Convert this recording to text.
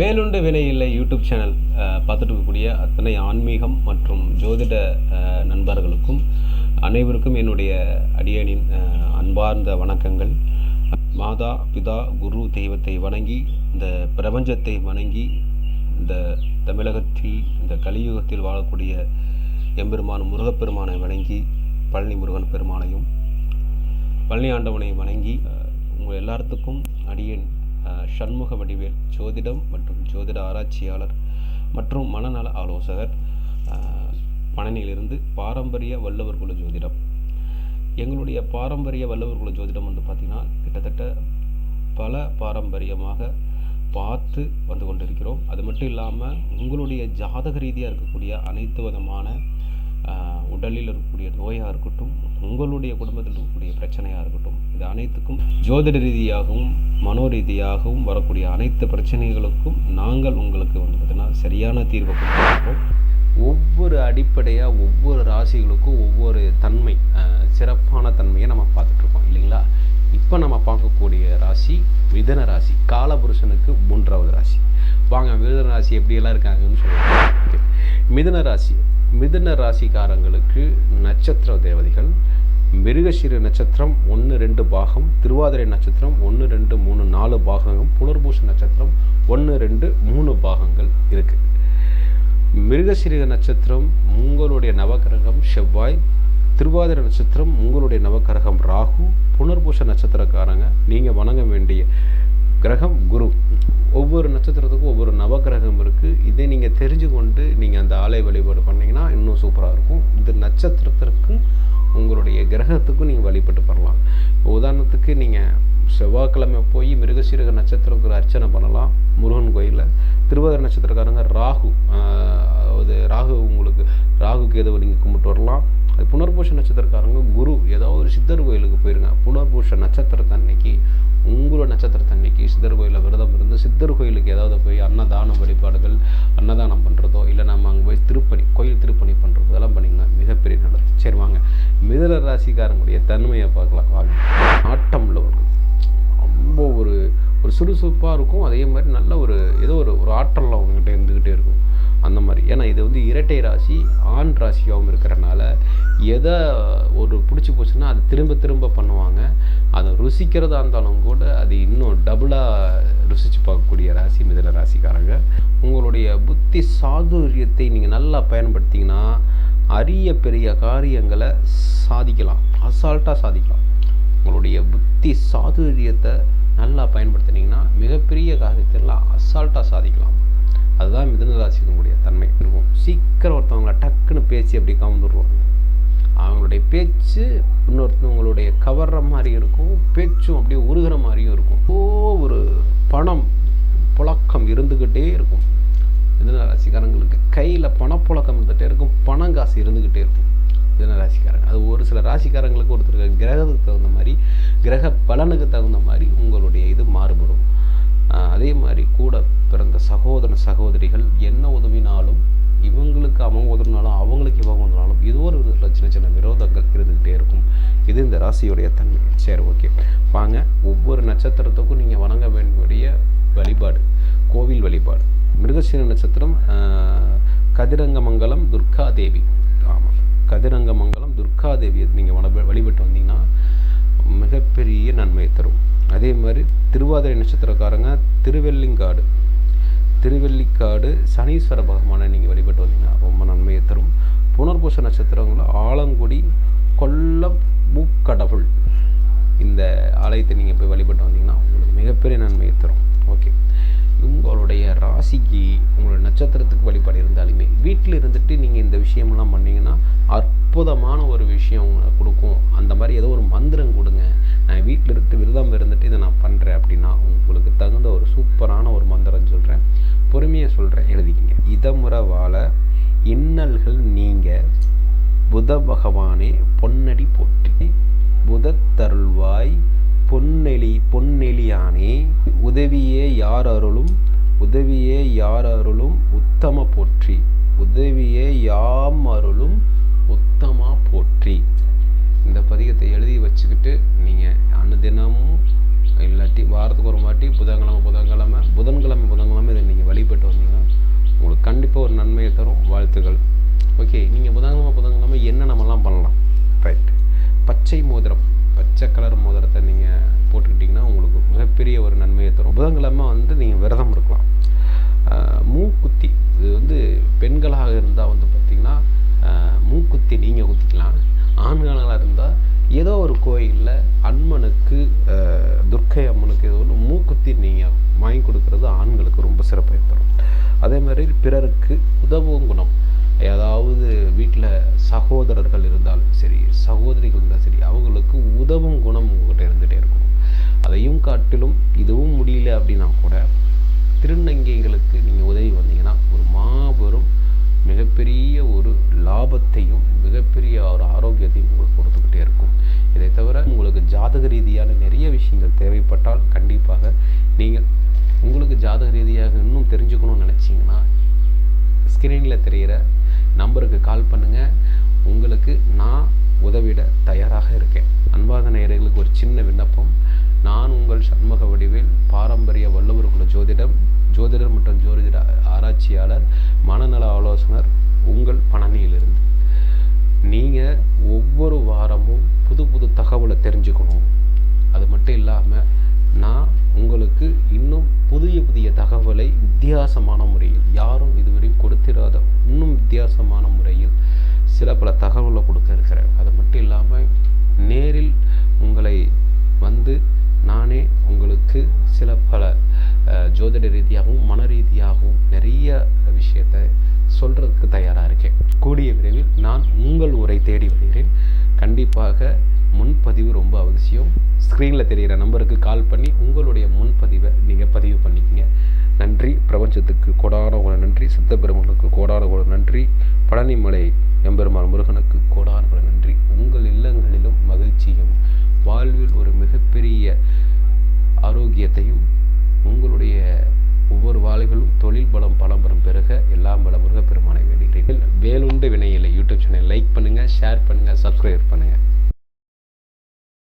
வேலுண்டு வினையில்லை YouTube channel பார்த்துட்டு இருக்கக்கூடிய அத்தனை ஆன்மீகம் மற்றும் ஜோதிட நண்பர்களுக்கும் அனைவருக்கும் என்னுடைய அடியனின் அன்பார்ந்த வணக்கங்கள். மாதா பிதா குரு தெய்வத்தை வணங்கி இந்த பிரபஞ்சத்தை வணங்கி இந்த தமிழகத்தில் இந்த கலியுகத்தில் வாழக்கூடிய எம்பெருமான் முருகப்பெருமானை வணங்கி பழனி முருகன் பெருமானையும் பழனி ஆண்டவனை வணங்கி உங்கள் எல்லாத்துக்கும் சண்முக வடிவேல் ஜோதிடம் மற்றும் ஜோதிட ஆராய்ச்சியாளர் மற்றும் மனநல ஆலோசகர் பழனியிலிருந்து பாரம்பரிய வல்லவர் குல ஜோதிடம். எங்களுடைய பாரம்பரிய வல்லவர் குல ஜோதிடம் வந்து பார்த்திங்கன்னா கிட்டத்தட்ட பல பாரம்பரியமாக பார்த்து வந்து கொண்டிருக்கிறோம். அது மட்டும் இல்லாமல் உங்களுடைய ஜாதக ரீதியாக இருக்கக்கூடிய அனைத்து விதமான உடலில் இருக்கக்கூடிய நோயாக இருக்கட்டும் உங்களுடைய குடும்பத்தில் இருக்கக்கூடிய பிரச்சனையாக இருக்கட்டும் இது அனைத்துக்கும் ஜோதிட ரீதியாகவும் மனோ ரீதியாகவும் வரக்கூடிய அனைத்து பிரச்சனைகளுக்கும் நாங்கள் உங்களுக்கு வந்து பார்த்தீங்கன்னா சரியான தீர்வை கொடுத்துருக்கோம். ஒவ்வொரு அடிப்படையாக ஒவ்வொரு ராசிகளுக்கும் ஒவ்வொரு தன்மை சிறப்பான தன்மையை நம்ம பார்த்துட்ருக்கோம் இல்லைங்களா? இப்போ நம்ம பார்க்கக்கூடிய ராசி மிதன ராசி காலபுருஷனுக்கு மூன்றாவது ராசி. வாங்க மிதன ராசி எப்படியெல்லாம் இருக்காங்கன்னு சொல்லுவாங்க ஓகே. மிதன ராசி மிதுன ராசிக்காரங்களுக்கு நட்சத்திர தேவதைகள் மிருகஷீர நட்சத்திரம் ஒன்று ரெண்டு பாகம் திருவாதிரை நட்சத்திரம் ஒன்று ரெண்டு மூணு நாலு பாகங்கள் புனர்பூச நட்சத்திரம் ஒன்று ரெண்டு மூணு பாகங்கள் இருக்குது மிருகசிறிக நட்சத்திரம் உங்களுடைய நவக்கிரகம் செவ்வாய் திருவாதிரை நட்சத்திரம் உங்களுடைய நவக்கிரகம் ராகு புனர்பூச நட்சத்திரக்காரங்க நீங்கள் வணங்க வேண்டிய கிரகம் குரு. ஒவ்வொரு நட்சத்திரத்துக்கும் ஒவ்வொரு நவக்கிரகம் இருக்குது இதை நீங்கள் தெரிஞ்சு கொண்டு நீங்கள் அந்த ஆலய வழிபாடு பண்ணீங்கன்னா இன்னும் சூப்பராக இருக்கும். இந்த நட்சத்திரத்திற்கும் உங்களுடைய கிரகத்துக்கும் நீங்கள் வழிபட்டு பண்ணலாம். உதாரணத்துக்கு நீங்கள் செவ்வாய்க்கிழமை போய் மிருகசீரக நட்சத்திரங்கிற அர்ச்சனை பண்ணலாம். முருகன் கோயிலில். திருவாதிரை நட்சத்திரக்காரங்க ராகு. ஆஹ், அதாவது ராகு உங்களுக்கு ராகு கேதுவை நீங்கள் கும்பிட்டு வரலாம். அது புனர்பூஷ நட்சத்திரக்காரங்க குரு. ஏதாவது ஒரு சித்தர் கோயிலுக்கு போயிருங்க. புனர்பூஷ நட்சத்திரத்தன்னைக்கு உங்களோட நட்சத்திரத்தன்னைக்கு சித்தர் கோயிலில் விரதம் இருந்து சித்தர் கோயிலுக்கு ஏதாவது போய் அன்னதான வழிபாடுகள் அன்னதானம் பண்ணுறதோ இல்லை நம்ம அங்கே போய் திருப்பணி கோயில் திருப்பணி பண்ணுறதோ இதெல்லாம் பண்ணிங்கன்னா மிகப்பெரிய நல்லது. சரி வாங்க. மிதன ராசிக்காரங்களுடைய தன்மையை பார்க்கலாம். வாங்க ஆட்டம் உள்ளவர்கள். ரொம்ப ஒரு ஒரு சுறுசுறுப்பாக இருக்கும். அதே மாதிரி நல்ல ஒரு ஏதோ ஒரு ஒரு ஆற்றல் அவங்ககிட்ட இருந்துக்கிட்டே இருக்கும். அந்த மாதிரி. இது வந்து இரட்டை ராசி ஆண் ராசியாகவும் இருக்கிறனால எதை ஒரு பிடிச்சி போச்சுன்னா அது திரும்ப திரும்ப பண்ணுவாங்க. அதை ருசிக்கிறதா இருந்தாலும் கூட அது இன்னும் டபுளாக ருசித்து பார்க்கக்கூடிய ராசி மிதன ராசிக்காரங்க. உங்களுடைய புத்தி சாதுரியத்தை நீங்கள் நல்லா பயன்படுத்திங்கன்னா அரிய பெரிய காரியங்களை சாதிக்கலாம். அசால்ட்டாக சாதிக்கலாம். உங்களுடைய புத்தி சாதுரியத்தை நல்லா பயன்படுத்தினீங்கன்னா மிகப்பெரிய காரியத்தெல்லாம் அசால்ட்டாக சாதிக்கலாம். அதுதான் மிதனராசினுடைய தன்மை. இருக்கும் சீக்கிரம் ஒருத்தவங்களை டக்குன்னு பேசி அப்படி கவர்ந்துடுவாங்க அவங்களுடைய பேச்சு இன்னொருத்தவங்களுடைய கவர்ற மாதிரி இருக்கும் பேச்சும் அப்படியே உருகிற மாதிரியும் இருக்கும். ஓ ஒரு பணம் புழக்கம் இருந்துக்கிட்டே இருக்கும். மிதனராசிக்காரங்களுக்கு கையில் பணப்புழக்கம் இருந்துகிட்டே இருக்கும் பணம் காசு இருந்துக்கிட்டே இருக்கும். மிதனராசிக்காரங்க அது ஒரு சில ராசிக்காரங்களுக்கு ஒருத்தருக்கு கிரகத்துக்கு தகுந்த மாதிரி கிரக பலனுக்கு தகுந்த மாதிரி உங்களுடைய இது மாறுபடும். அதே மாதிரி கூட சகோதர சகோதரிகள் என்ன உதவினாலும் இவங்களுக்கு அவங்க உதவினாலும் அவங்களுக்கு இவங்க உதவினாலும் இது ஒரு சின்ன சின்ன விரோதங்கள் இருந்துக்கிட்டே இருக்கும். இது இந்த ராசியுடைய தன்மை. சரி ஓகே. வாங்க. ஒவ்வொரு நட்சத்திரத்துக்கும் நீங்கள் வணங்க வேண்டிய வழிபாடு. கோவில் வழிபாடு. மிருகசீன நட்சத்திரம் கதிரங்கமங்கலம் துர்கா தேவி ஆமாம் கதிரங்கமங்கலம் துர்கா தேவியை நீங்கள் வன வழிபட்டு வந்தீங்கன்னா மிகப்பெரிய நன்மையை தரும். அதே மாதிரி திருவாதிரை நட்சத்திரக்காரங்க திருவெல்லிங்காடு திருவெல்லிக்காடு சனீஸ்வர பகவானை நீங்கள் வழிபட்டு வந்தீங்கன்னா ரொம்ப நன்மையை தரும். புனர்பூச நட்சத்திரங்களில் ஆலங்குடி கொல்லம் மூக்கடவுள் இந்த ஆலயத்தை நீங்கள் போய் வழிபட்டு வந்தீங்கன்னா உங்களுக்கு மிகப்பெரிய நன்மையை தரும். ஓகே. உங்களுடைய ராசிக்கு உங்களுடைய நட்சத்திரத்துக்கு வழிபாடு இருந்தாலுமே வீட்டில் இருந்துட்டு நீங்கள் இந்த விஷயமெல்லாம் பண்ணிங்கன்னா அற்புதமான ஒரு விஷயம் உங்களுக்கு கொடுக்கும். அந்த மாதிரி ஏதோ ஒரு மந்திரம் கொடுங்க. நான் வீட்டில் இருந்து விரதம் இருந்துட்டு இதை நான் பண்ணுறேன் அப்படின்னா உங்களுக்கு தகுந்த ஒரு சூப்பரான ஒரு மந்திரம் சொல்கிறேன் பொறுமையாக சொல்கிறேன் எழுதிக்கிங்க. இதமுறை வாழ இன்னல்கள் நீங்க புத பகவானே பொன்னடி போற்றி. புதத்தருள்வாய் பொன்னெலி பொன்னெலியானே உதவியே யார் அருளும் உதவியே யார் அருளும் உத்தம போற்றி. உதவியே யாம் அருளும் உத்தமா போற்றி. இந்த பதிகத்தை எழுதி வச்சுக்கிட்டு தினமும் இல்லாட்டி வாரத்துக்கு ஒரு வாட்டி புதன்கிழமை புதன்கிழமை புதன்கிழமை புதன்கிழமை இதை நீங்கள் வழிபட்டு வந்தீங்கன்னா உங்களுக்கு கண்டிப்பாக ஒரு நன்மையை தரும் வாழ்த்துக்கள். ஓகே நீங்கள் புதன்கிழமை புதன்கிழமை என்ன நம்மலாம் பண்ணலாம்? ரைட் பச்சை மோதிரம் பச்சை கலர் மோதிரத்தை நீங்கள் போட்டுக்கிட்டிங்கன்னா உங்களுக்கு மிகப்பெரிய ஒரு நன்மையை தரும். புதன்கிழமை வந்து நீங்கள் விரதம் இருக்கலாம். மூக்குத்தி இது வந்து பெண்களாக இருந்தால் வந்து பார்த்திங்கன்னா மூக்குத்தி நீங்கள் குத்திக்கலாம். ஆண்களாக இருந்தால் ஏதோ ஒரு கோயிலில் அண்மனுக்கு துர்க்கை அம்மனுக்கு ஏதோ ஒன்று மூக்குத்தி நீங்கள் வாங்கி கொடுக்கறது ஆண்களுக்கு ரொம்ப சிறப்பை தரும். அதே மாதிரி பிறருக்கு உதவும் குணம். ஏதாவது வீட்டில் சகோதரர்கள் இருந்தாலும் சரி சகோதரிகள் இருந்தாலும் சரி அவங்களுக்கு உதவும் குணம் உங்கள்கிட்ட இருந்துகிட்டே இருக்கணும் அதையும் காட்டிலும் இதுவும் முடியல அப்படின்னா கூட திருநங்கைகளுக்கு நீங்கள் உதவி வந்தீங்கன்னா ஒரு மா ஸ்க்ரீனில் தெரிகிற நம்பருக்கு கால் பண்ணுங்கள் உங்களுக்கு நான் உதவிட தயாராக இருக்கேன். அன்பாத நேயர்களுக்கு ஒரு சின்ன விண்ணப்பம். நான் உங்கள் சண்முக வடிவில் பாரம்பரிய வள்ளுவர் குல ஜோதிடம் ஜோதிடர் மற்றும் ஜோதிட ஆராய்ச்சியாளர் மனநல ஆலோசகர் உங்கள் பழனியிலிருந்து நீங்கள் ஒவ்வொரு வாரமும் புது புது தகவலை தெரிஞ்சுக்கணும். அது மட்டும் இல்லாமல் நான் உங்களுக்கு இன்னும் புதிய புதிய தகவலை வித்தியாசமான முறையில் யாரும் இதுவரையும் கொடுத்திராத இன்னும் வித்தியாசமான முறையில் சில பல தகவலை கொடுக்க இருக்கிறேன் அது மட்டும் இல்லாமல் நேரில் உங்களை வந்து நானே உங்களுக்கு சில பல ஜோதிட ரீதியாகவும் மன ரீதியாகவும் நிறைய விஷயத்தை சொல்கிறதுக்கு தயாராக இருக்கேன். கூடிய விரைவில் நான் உங்கள் உரை தேடி வருகிறேன். கண்டிப்பாக முன்பதிவு ரொம்ப அவசியம். ஸ்க்ரீனில் தெரிகிற நம்பருக்கு கால் பண்ணி உங்கள் முன்பதிவை நீங்கள் பதிவு பண்ணிக்கங்க நன்றி. பிரபஞ்சத்துக்கு கோடான கோட நன்றி. சித்த பெருமகளுக்கு கோடான கோட நன்றி. பழனிமலை எம்பெருமாள் முருகனுக்கு கோடான கோட நன்றி. உங்கள் இல்லங்களிலும் மகிழ்ச்சியும் வாழ்வில் ஒரு மிகப்பெரிய ஆரோக்கியத்தையும் உங்களுடைய ஒவ்வொரு வாழைகளும் தொழில் பலம் பலம் பெறும் பிறக எல்லாம் பல முருகப்பெருமானை வேண்டுகிறேன். வேலுண்டு வினையில்லை யூடியூப் சேனல் லைக் பண்ணுங்கள் ஷேர் பண்ணுங்கள் சப்ஸ்கிரைப் பண்ணுங்கள்